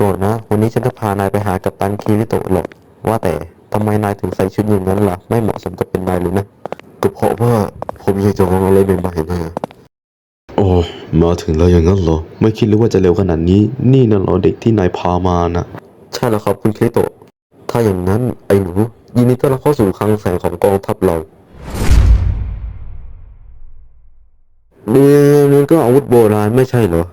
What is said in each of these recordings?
โกรธนะ วันนี้ฉันจะพานายไปหากัปตันคิริโตะหรอกว่าแต่ทำไมนายถึงใส่ชุดอย่างนั้นล่ะ ไม่เหมาะสมจะเป็นนายเลยนะก็เพราะว่าผมอยากจะลองอะไรใหม่ๆนะโอ้มาถึงแล้วอย่างนั้นเหรอ ไม่คิดเลยว่าจะเร็วขนาดนี้ นี่น่ะเหรอเด็กที่นายพามานะใช่แล้วครับคุณคิริโตะ ถ้าอย่างนั้นไอ้หนูยินดีต้อนรับเข้าสู่คลังแสงของกองทัพเรานี่มันก็อาวุธโบราณไม่ใช่เหรอ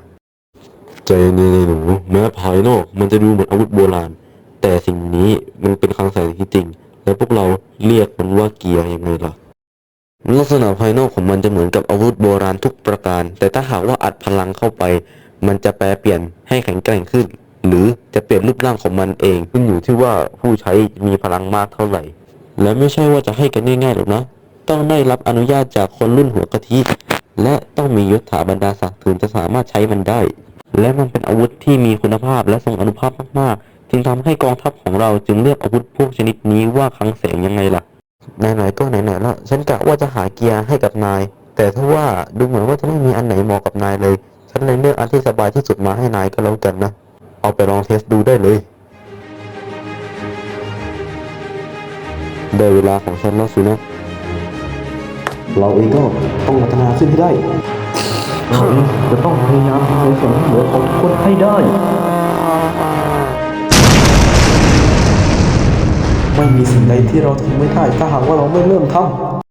ใจเย็นๆหนูแม้ภายนอกมันจะดูเหมือนอาวุธโบราณ แต่สิ่งนี้มันเป็นคลังแสงที่จริง และพวกเราเรียกมันว่าเกียร์ยังไงล่ะลักษณะภายนอกของมันจะเหมือนกับอาวุธโบราณทุกประการ แต่ถ้าหากว่าอัดพลังเข้าไป มันจะแปลเปลี่ยนให้แข็งแกร่งขึ้น หรือจะเปลี่ยนรูปร่างของมันเองขึ้นอยู่ที่ว่าผู้ใช้มีพลังมากเท่าไหร่ และไม่ใช่ว่าจะให้กันง่ายๆหรอกนะ ต้องได้รับอนุญาตจากคนรุ่นหัวกะทิและต้องมียศถาบรรดาศักดิ์ถึงจะสามารถใช้มันได้ และมันเป็นอาวุธที่มีคุณภาพและทรงอนุภาพมากๆ จึงทำให้กองทัพของเราจึงเรียกอาวุธพวกชนิดนี้ว่าคลังแสงยังไงล่ะไหนๆก็ไหนๆแล้วฉันกะว่าจะหาเกียร์ให้กับนาย แต่ถ้าว่าดูเหมือนว่าจะไม่มีอันไหนเหมาะกับนายเลย ฉันเลยเลือกอันที่สบายที่สุดมาให้นายก็แล้วกันนะ เอาไปลองเทสดูได้เลยได้เวลาของฉันแล้วสินะ เราเองก็ต้องพัฒนาขึ้นให้ได้เราเองจะต้องพยายามทำในส่วนที่ ไม่ได้ ไม่มีสิ่งใดที่เราทำไม่ได้ถ้าหากว่าเราไม่เริ่มทำ